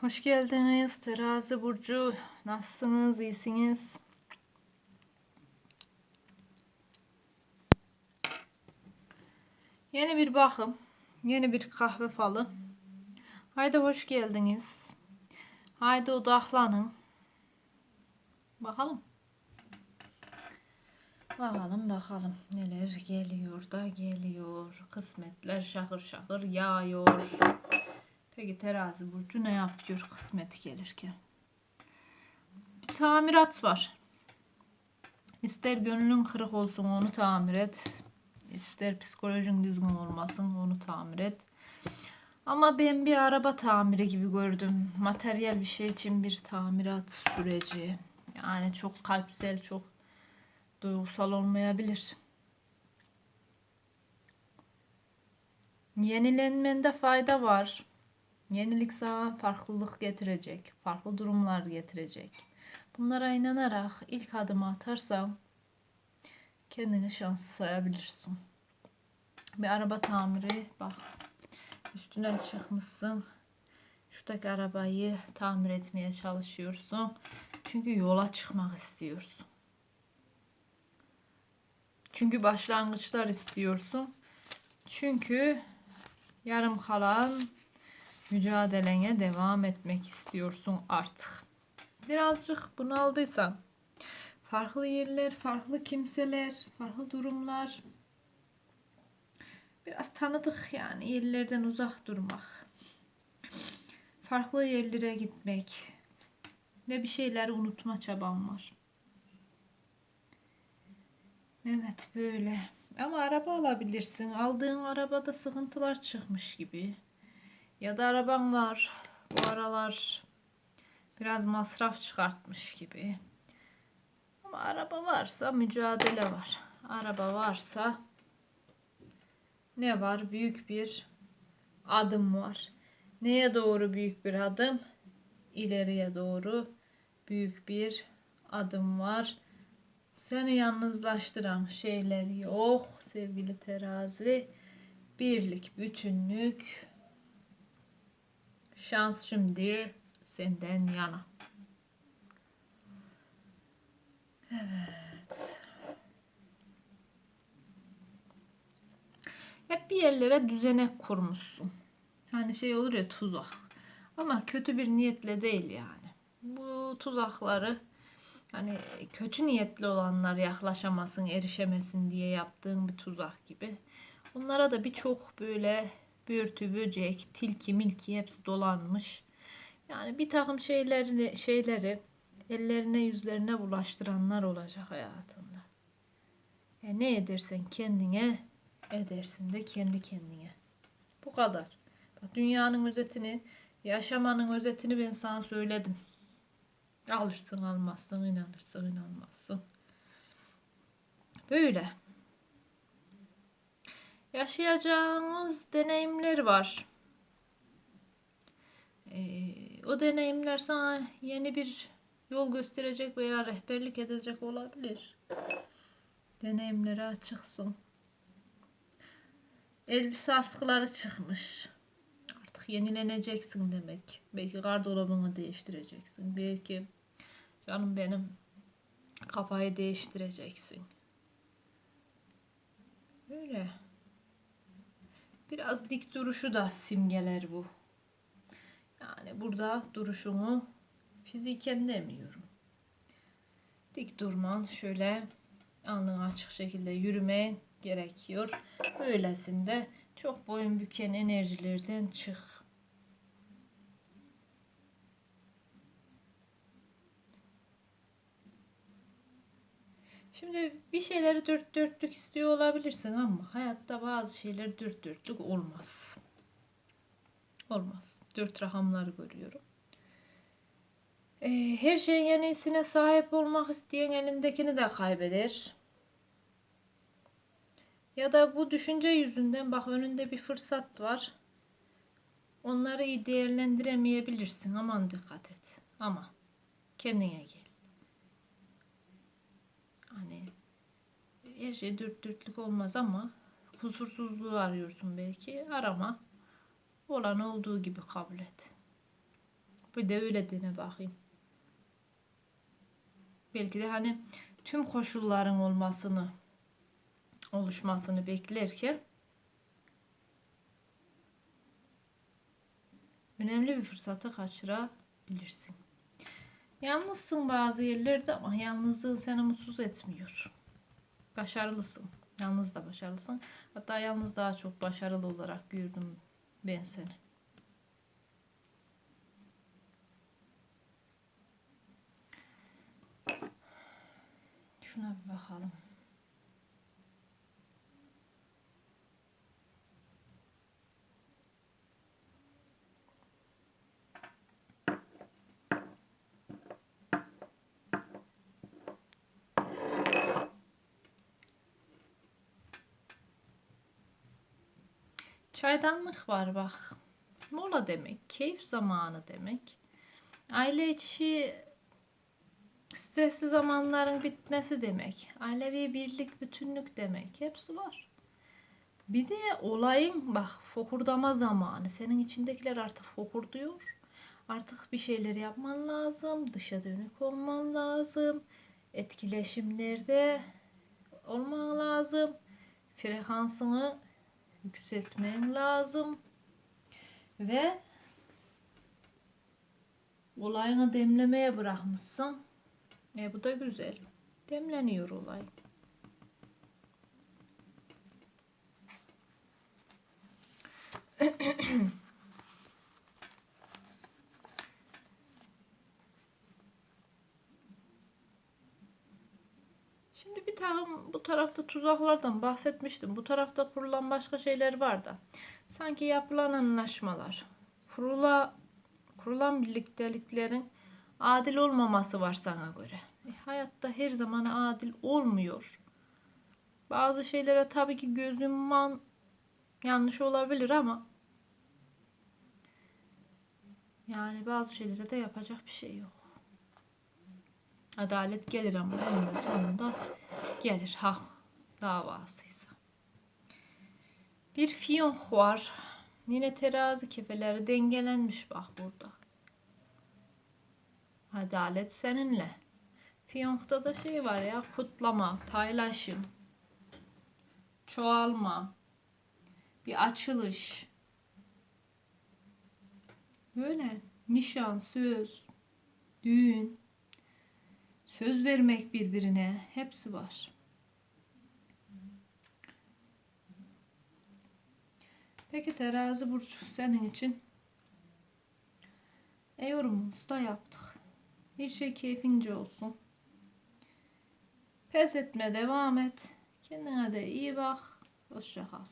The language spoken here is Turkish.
Hoş geldiniz Terazi Burcu. Nasılsınız? İyisiniz? Yeni bir bakım. Yeni bir kahve falı. Haydi hoş geldiniz. Haydi odaklanın. Bakalım. Bakalım bakalım neler geliyor da geliyor. Kısmetler şakır şakır yağıyor. Peki terazi burcu ne yapıyor kısmet gelirken? Bir tamirat var. İster gönlün kırık olsun onu tamir et. İster psikolojin düzgün olmasın onu tamir et. Ama ben bir araba tamiri gibi gördüm. Materyal bir şey için bir tamirat süreci. Yani çok kalpsel, çok duygusal olmayabilir. Yenilenmende fayda var. Yenilik sana farklılık getirecek, farklı durumlar getirecek. Bunlara inanarak ilk adımı atarsan kendini şanslı sayabilirsin. Bir araba tamiri bak üstüne çıkmışsın. Şuradaki arabayı tamir etmeye çalışıyorsun. Çünkü yola çıkmak istiyorsun. Çünkü başlangıçlar istiyorsun. Çünkü yarım kalan mücadelene devam etmek istiyorsun artık. Birazcık bunaldıysan farklı yerler, farklı kimseler, farklı durumlar biraz tanıdık yani yerlerden uzak durmak. Farklı yerlere gitmek ve bir şeyleri unutma çabam var. Evet böyle. Ama araba alabilirsin. Aldığın arabada sıkıntılar çıkmış gibi. Ya da araban var. Bu aralar biraz masraf çıkartmış gibi. Ama araba varsa mücadele var. Araba varsa ne var? Büyük bir adım var. Neye doğru büyük bir adım? İleriye doğru büyük bir adım var. Seni yalnızlaştıran şeyler yok sevgili terazi. Birlik, bütünlük, şans şimdi senden yana. Evet. Hep bir yerlere düzenek kurmuşsun. Hani şey olur ya tuzak. Ama kötü bir niyetle değil yani. Bu tuzakları hani kötü niyetli olanlar yaklaşamasın, erişemesin diye yaptığın bir tuzak gibi. Bunlara da birçok böyle börtü, böcek, tilki, milki hepsi dolanmış. Yani bir takım şeylerini, şeyleri ellerine yüzlerine bulaştıranlar olacak hayatında. E ne edersen kendine edersin de kendi kendine. Bu kadar. Bak dünyanın özetini, yaşamanın özetini ben sana söyledim. Alırsın almazsın, inanırsın inanmazsın. Böyle. Yaşayacağımız deneyimler var. Ee, o deneyimler sana yeni bir yol gösterecek veya rehberlik edecek olabilir. Deneyimlere açıksın. Elbise askıları çıkmış. Artık yenileneceksin demek. Belki gardırobunu değiştireceksin. Belki canım benim kafayı değiştireceksin. Böyle. Biraz dik duruşu da simgeler bu. Yani burada duruşumu fiziken demiyorum. Dik durman şöyle alnın açık şekilde yürüme gerekiyor. Böylesinde çok boyun büken enerjilerden çık. Şimdi bir şeyleri dört dörtlük istiyor olabilirsin ama hayatta bazı şeyler dört dörtlük olmaz. Olmaz. Dört rahamları görüyorum. Ee, her şeyin en iyisine sahip olmak isteyen elindekini de kaybeder. Ya da bu düşünce yüzünden bak önünde bir fırsat var. Onları iyi değerlendiremeyebilirsin. Aman dikkat et. Ama kendine gel. Hani her şey dört dörtlük olmaz ama kusursuzluğu arıyorsun belki. Arama. Olan olduğu gibi kabul et. Bir de öyle dene bakayım. Belki de hani tüm koşulların olmasını oluşmasını beklerken önemli bir fırsatı kaçırabilirsin. Yalnızsın bazı yerlerde ama yalnızlığın seni mutsuz etmiyor. Başarılısın. Yalnız da başarılısın. Hatta yalnız daha çok başarılı olarak gördüm ben seni. Şuna bir bakalım. Çaydanlık var bak. Mola demek, keyif zamanı demek. Aile içi stresli zamanların bitmesi demek. Ailevi birlik, bütünlük demek. Hepsi var. Bir de olayın bak fokurdama zamanı. Senin içindekiler artık fokurduyor. Artık bir şeyler yapman lazım. Dışa dönük olman lazım. Etkileşimlerde olman lazım. Frekansını yükseltmen lazım. Ve olayını demlemeye bırakmışsın. E bu da güzel. Demleniyor olay. Şimdi bu tarafta tuzaklardan bahsetmiştim. Bu tarafta kurulan başka şeyler var da. Sanki yapılan anlaşmalar, kurula, kurulan birlikteliklerin adil olmaması var sana göre. E, hayatta her zaman adil olmuyor. Bazı şeylere tabii ki gözüm man yanlış olabilir ama yani bazı şeylere de yapacak bir şey yok. Adalet gelir ama eninde sonunda gelir. Ha davasıysa. Bir fiyonk var. Yine terazi kefeleri dengelenmiş bak burada. Adalet seninle. Fiyonk'ta da şey var ya kutlama, paylaşım, çoğalma, bir açılış. Böyle nişan, söz, düğün, söz vermek birbirine hepsi var. Peki terazi burcu senin için e yorumumuzu da yaptık. Bir şey keyfince olsun. Pes etme devam et. Kendine de iyi bak. Hoşça kal.